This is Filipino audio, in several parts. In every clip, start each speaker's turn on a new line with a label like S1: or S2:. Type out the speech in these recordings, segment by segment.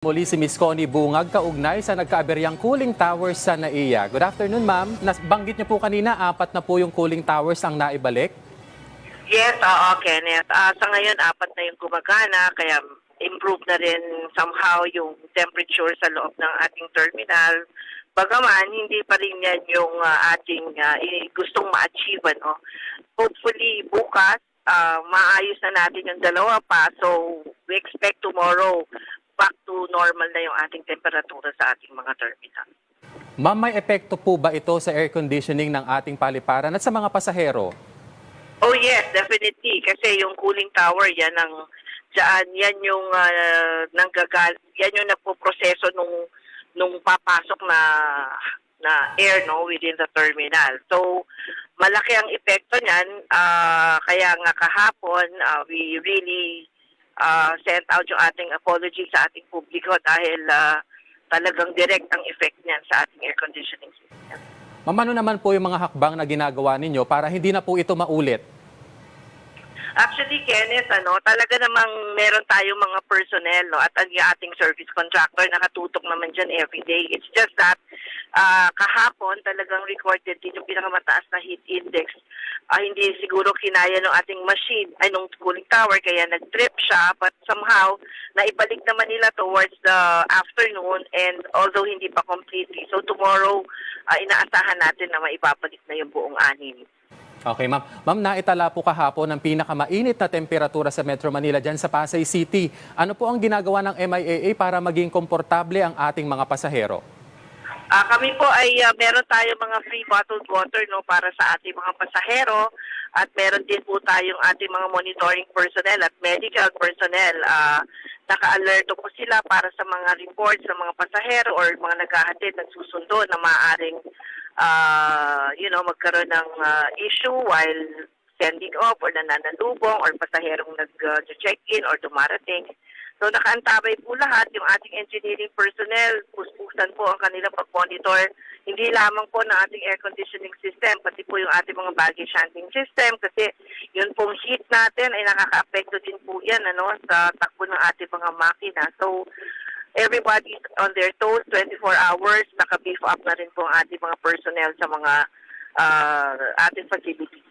S1: Muli si Miss Connie Bungag kaugnay sa nagkaaberyang cooling towers sa NAIA. Good afternoon, ma'am. Nabanggit niyo po kanina, apat na po yung cooling towers ang naibalik.
S2: Yes, oo, Kenneth. Ah, sa ngayon, apat na yung gumagana, kaya improve na rin somehow yung temperature sa loob ng ating terminal. Bagaman, hindi pa rin yan yung ah, ating ah, i- gustong ma-achieve. Ano? Hopefully, bukas, ah, maayos na natin yung dalawa pa. So, we expect tomorrow back to normal na yung ating temperatura sa ating mga terminal.
S1: Ma'am, may epekto po ba ito sa air conditioning ng ating paliparan at sa mga pasahero?
S2: Oh yes, definitely. Kasi yung cooling tower, yan ang dyan, yan yung uh, nanggagal, yan yung nagpo-proseso nung nung papasok na na air no within the terminal. So malaki ang epekto niyan. Ah, kaya nga kahapon ah, we really ah, sent out yung ating apology sa ating publiko dahil ah, talagang direct ang effect niyan sa ating air conditioning system.
S1: Ma'am, ano naman po yung mga hakbang na ginagawa ninyo para hindi na po ito maulit?
S2: Actually, Kenneth, ano, talaga namang meron tayong mga personnel no, at ang ating service contractor nakatutok naman dyan every day. It's just that ah, kahapon talagang recorded din yung pinakamataas na heat index. Ah, hindi siguro kinaya ng ating machine, ay nung cooling tower, kaya nag-trip siya. But somehow, naibalik naman nila towards the afternoon and although hindi pa completely. So tomorrow, ah, inaasahan natin na maibabalik na yung buong anim.
S1: Okay, ma'am. Ma'am, naitala po kahapon ang pinakamainit na temperatura sa Metro Manila dyan sa Pasay City. Ano po ang ginagawa ng MIAA para maging komportable ang ating mga pasahero?
S2: Ah, kami po ay ah, meron tayo mga free bottled water no para sa ating mga pasahero at meron din po tayong ating mga monitoring personnel at medical personnel. Ah, naka-alerto po sila para sa mga reports ng mga pasahero or mga naghahatid ng susundo na maaaring ah, you know magkaroon ng ah, issue while sending off or nananalubong or pasaherong nag-check-in or dumarating. So nakaantabay po lahat yung ating engineering personnel, puspusan po ang kanilang pag-monitor, hindi lamang po ng ating air conditioning system, pati po yung ating mga baggage handling system kasi yun pong heat natin ay nakaka-apekto din po yan ano, sa takbo ng ating mga makina. So everybody's on their toes 24 hours, naka-beef up na rin po ang ating mga personnel sa mga ah, ating facilities.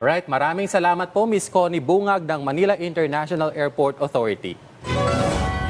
S1: Right, maraming salamat po Miss Connie Bungag ng Manila International Airport Authority.